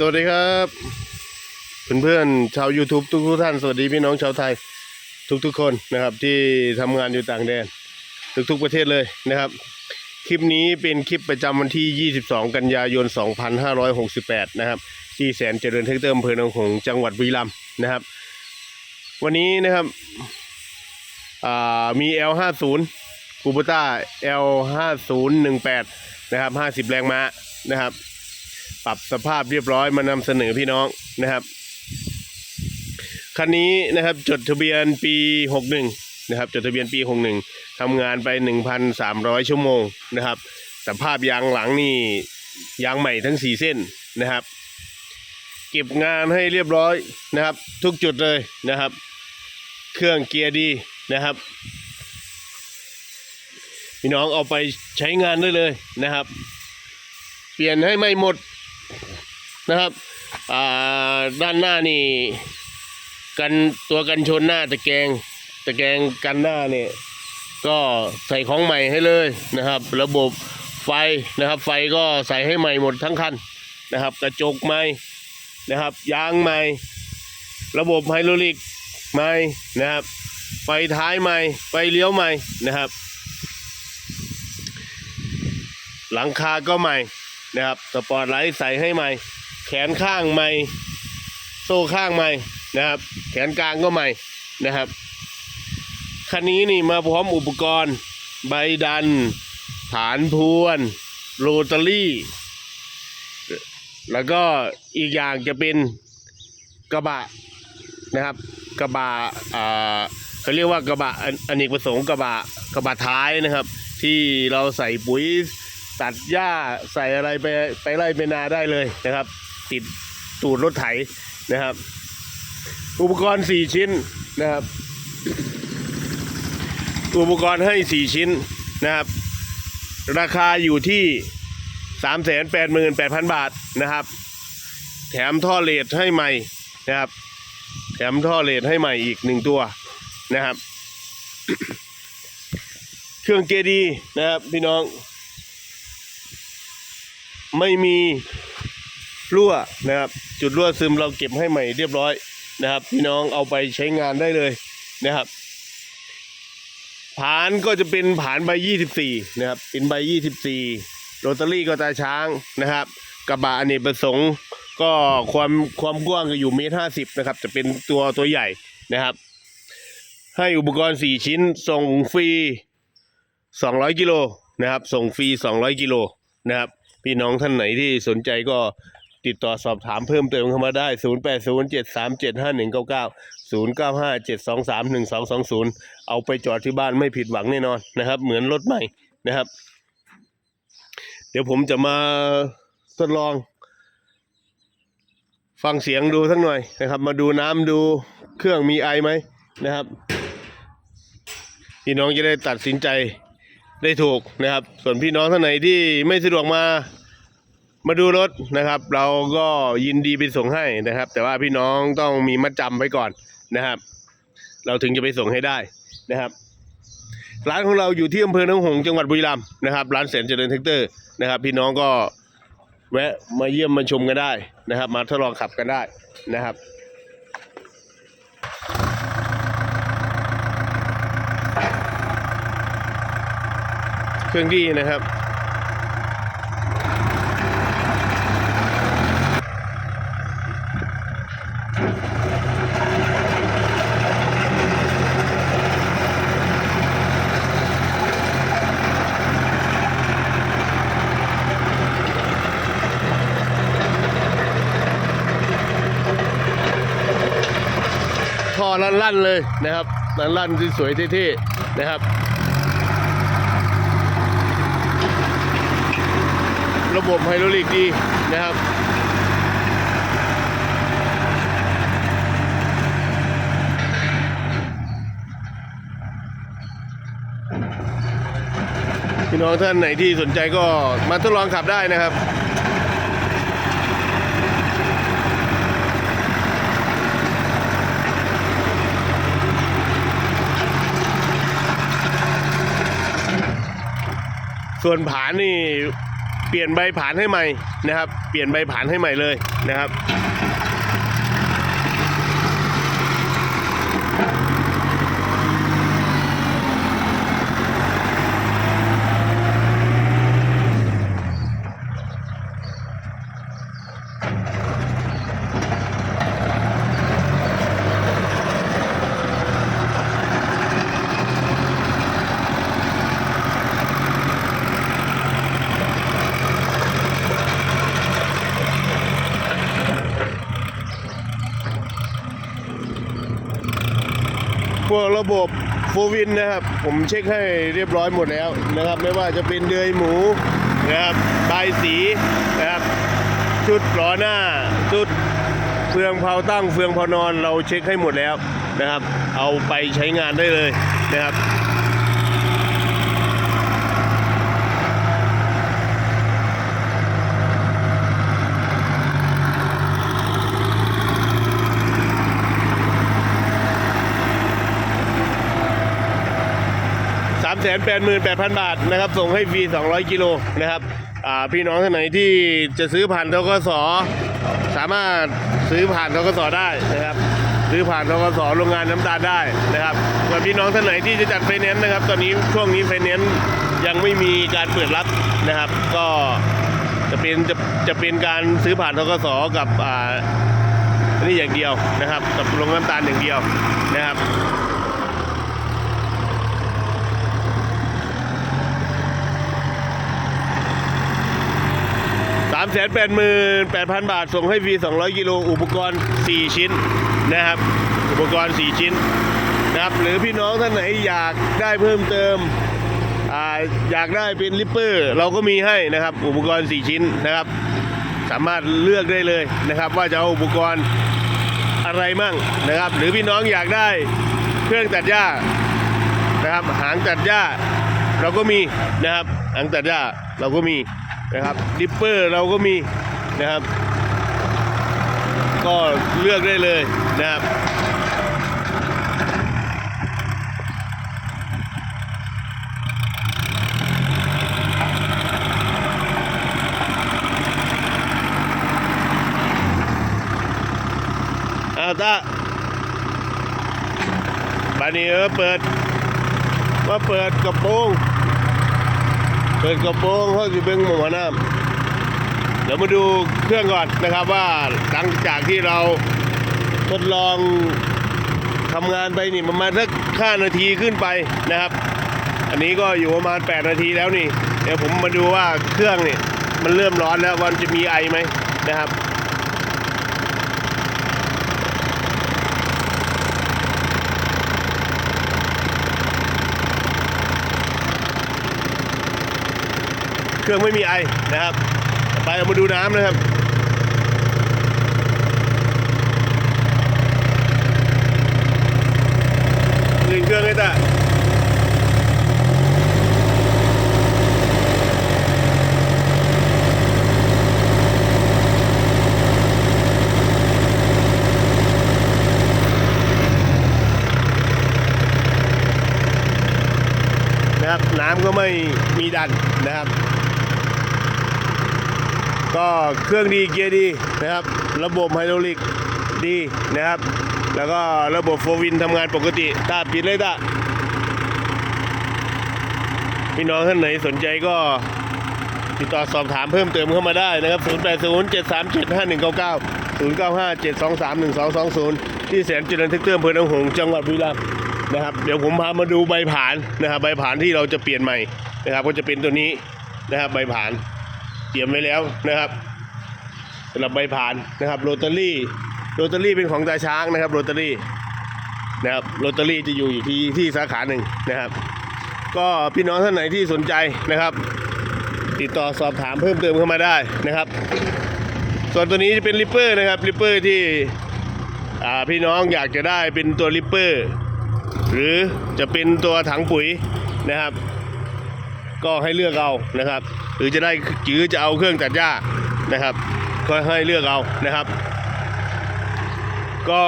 สวัสดีครับเพื่อนๆชาว YouTube ทุกทุกๆท่าน สวัสดีพี่น้องชาวไทยทุกๆคนนะครับ ที่ทำงานอยู่ต่างแดน ทุกๆประเทศเลยนะครับ คลิปนี้เป็นคลิปประจำวันที่ 22 กันยายน 2568 นะครับ ที่แสนเจริญเทคเตอร์อำเภอหนองหงจังหวัดบุรีรัมย์นะครับ วันนี้นะครับมี L50 คูปต้า L5018 นะครับ 50 แรงม้านะครับ ปรับสภาพเรียบร้อยมานำเสนอพี่น้องนะครับคันนี้นะครับจดทะเบียนปี 61นะครับจดทะเบียนปี 61ทำงานไป 1,300 ชั่วโมงนะครับสภาพยางหลังนี่ยางใหม่ทั้ง 4 เส้นนะครับ เก็บงานให้เรียบร้อยนะครับ ทุกจุดเลยนะครับ เครื่องเกียร์ดีนะครับ พี่น้องเอาไปใช้งานได้เลยนะครับ เปลี่ยนให้ไม่หมด นะครับด้านหน้านี่กันตัวกันชนหน้าตะแกรงตะแกรงกันหน้าเนี่ยก็ใส่ของใหม่ให้เลยนะครับ ระบบไฟนะครับ ไฟก็ใส่ให้ใหม่หมดทั้งคันนะครับ กระจกใหม่นะครับยางใหม่ ระบบไฮดรอลิกใหม่นะครับ ไฟท้ายใหม่ไฟเลี้ยวใหม่นะครับ หลังคาก็ใหม่นะครับสปอร์ตไลท์ใส่ให้ใหม่ แขนข้างใหม่ โซ่ข้างใหม่นะครับ แขนกลางก็ใหม่นะครับคันนี้นี่มาพร้อมอุปกรณ์ ใบดัน ฐานพวนโรตารี่ แล้วก็อีกอย่างจะเป็นกระบะนะครับ กระบะอ่าเขาเรียกว่ากระบะอนอเนกประสงค์กระบะกระบะท้ายนะครับ ที่เราใส่ปุ๋ยตัดหญ้าใส่อะไรไปไปไล่ไปนาได้เลยนะครับ ติดตูดรถไถนะครับ อุปกรณ์สี่ชิ้นนะครับ อุปกรณ์ให้สี่ชิ้นนะครับ ราคาอยู่ที่สามแสนแปดหมื่นแปดพันบาทนะครับ แถมท่อเลดให้ใหม่นะครับ แถมท่อเลดให้ใหม่อีกหนึ่งตัวนะครับ เครื่องเกยร์ดีนะครับพี่น้อง ไม่มี รั่วนะครับ จุดรั่วซึมเราเก็บให้ใหม่เรียบร้อยนะครับ พี่น้องเอาไปใช้งานได้เลยนะครับผานก็จะเป็นผานใบ24 นะครับ เป็นใบ 24 โรตารี่ก็ตาช้างนะครับ กระบะอเนกประสงค์ ก็ความความกว้างก็อยู่เมตรห้าสิบนะครับ จะเป็นตัวตัวใหญ่นะครับ ให้อุปกรณ์ 4 ชิ้นส่งฟรี 200 กิโลนะครับ ส่งฟรี 200 กิโลนะครับ พี่น้องท่านไหนที่สนใจก็ ติดต่อสอบถามเพิ่มเติมเข้ามาได้ 0807375199 0957231220 เอาไปจอดที่บ้านไม่ผิดหวังแน่นอนนะครับ เหมือนรถใหม่นะครับ เดี๋ยวผมจะมาทดลอง ฟังเสียงดูสักหน่อยนะครับ มาดูน้ำดูเครื่องมีไอไหมนะครับพี่น้องจะได้ตัดสินใจได้ถูกนะครับ ส่วนพี่น้องท่านไหนที่ไม่สะดวกมา มาดูรถนะครับ เราก็ยินดีไปส่งให้นะครับ แต่ว่าพี่น้องต้องมีมัดจำไว้ก่อนนะครับ เราถึงจะไปส่งให้ได้นะครับ ร้านของเราอยู่ที่อำเภอหนองหงส์จังหวัดบุรีรัมย์นะครับร้านแสนเจริญแท็กเตอร์นะครับ พี่น้องก็แวะมาเยี่ยมมาชมกันได้นะครับ มาทดลองขับกันได้นะครับเครื่องดีนะครับ ลั่นๆเลยนะครับลั่นๆที่สวยๆเท่ๆนะครับ ระบบไฮดรอลิกดีนะครับพี่น้องท่านไหนที่สนใจก็มาทดลองขับได้นะครับ ส่วนผานนี่เปลี่ยนใบผานให้ใหม่นะครับ เปลี่ยนใบผานให้ใหม่เลยนะครับ ระบบโฟวินนะครับ ผมเช็คให้เรียบร้อยหมดแล้วนะครับ ไม่ว่าจะเป็นเดือยหมูนะครับใบสีนะครับ ชุดล้อหน้า ชุดเฟืองเผาตั้งเฟืองเผานอนเราเช็คให้หมดแล้วนะครับ เอาไปใช้งานได้เลยนะครับ 3 8 8 0 0 0 บาทนะครับ ส่งให้ฟรี 200 กิโลนะครับพี่น้องท่านไหนที่จะซื้อผ่านทกสสามารถซื้อผ่านทกสได้นะครับซื้อผ่านทกสโรงงานน้ำตาลได้นะครับส่วนพี่น้องท่านไหนที่จะจัดไฟแนนซ์นะครับ ตอนนี้ช่วงนี้ไฟแนนซ์ยังไม่มีการเปิดรับนะครับ ก็จะเป็นจะจะเป็นการซื้อผ่านทกสกับอ่านนี่อย่างเดียวนะครับ กับโรงน้ำตาลอย่างเดียวนะครับ 3 8 8 0 0 0 บาท ส่งให้ฟรี 200 กิโล อุปกรณ์ 4 ชิ้นนะครับ อุปกรณ์ 4 ชิ้นนะครับ หรือพี่น้องท่านไหนอยากได้เพิ่มเติมออยากได้เป็นลิปเปอร์ เราก็มีให้นะครับ อุปกรณ์ 4 ชิ้นนะครับ สามารถเลือกได้เลยนะครับ ว่าจะเอาอุปกรณ์อะไรมั่งนะครับ หรือพี่น้องอยากได้เครื่องตัดหญ้านะครับ หางตัดหญ้าเราก็มีนะครับ หางตัดหญ้าเราก็มี นะครับดิปเปอร์เราก็มีนะครับ ก็เลือกได้เลยนะครับเอาตาบานี้เออเปิดว่าเปิดกระโปรง ปิดกระโปรงเขาจะเบิ้งหมอน้ำเดี๋ยวมาดูเครื่องก่อนนะครับว่าหลังจากที่เราทดลองทำงานไปนี่ประมาณสักห้านาทีขึ้นไปนะครับ อันนี้ก็อยู่ประมาณ 8 นาทีแล้วนี่ เดี๋ยวผมมาดูว่าเครื่องนี่มันเริ่มร้อนแล้ววันจะมีไอไหมนะครับ เครื่องไม่มีไอนะครับ ไปเรามาดูน้ำนะครับหนึ่งเครื่องไอ้ตานะครับน้ำก็ไม่มีดันนะครับ ก็เครื่องดีเกียร์ดีนะครับ ระบบไฮดรอลิกดีนะครับ แล้วก็ระบบโฟวินทำงานปกติตาปิดเลยตาพี่น้องท่านไหนสนใจก็ติดต่อสอบถามเพิ่มเติมเข้ามาได้นะครับ 0 8 0 7 3 7 5 1 9 9 0 9 5 7 2 3 1 2 2 0 ที่แสนเจริญทึกเติมอำเภอนองหงส์จังหวัดบุรีรัมย์นะครับ เดี๋ยวผมพามาดูใบผ่านนะครับ ใบผ่านที่เราจะเปลี่ยนใหม่นะครับ ก็จะเป็นตัวนี้นะครับ ใบผ่าน รียมไว้แล้วนะครับสำหรับใบผ่านนะครับโรตารี่โรตารี่เป็นของตาช้างนะครับโรตารี่นะครับโรตารี่จะอยู่อยู่ที่ที่สาขาหนึ่งนะครับ ก็พี่น้องท่านไหนที่สนใจนะครับ ติดต่อสอบถามเพิ่มเติมเข้ามาได้นะครับ ส่วนตัวนี้จะเป็นริปเปอร์นะครับริปเปอร์ที่พี่น้องอยากจะได้เป็นตัวริปเปอร์ หรือจะเป็นตัวถังปุ๋ยนะครับ ก็ให้เลือกเอานะครับ หรือจะได้หรือจะเอาเครื่องตัดหญ้านะครับ ก็ให้เลือกเอานะครับ ก็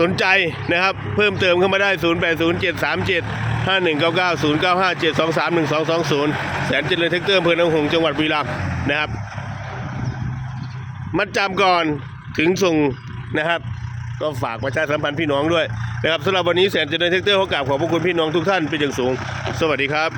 สนใจนะครับเพิ่มเติมเข้ามาได้ 0 8 0 7 3 7 51990957231220 แสนเจริญเทคเตอร์อำเภอหนองหงจังหวัดบุรีรัมย์นะครับ มัดจำก่อนถึงส่งนะครับ ก็ฝากประชาสัมพันธ์พี่น้องด้วยนะครับสำหรับวันนี้แสนเจริญเทคเตอร์ขอกราบขอบพระคุณพี่น้องทุกท่านเป็นอย่างสูง สวัสดีครับ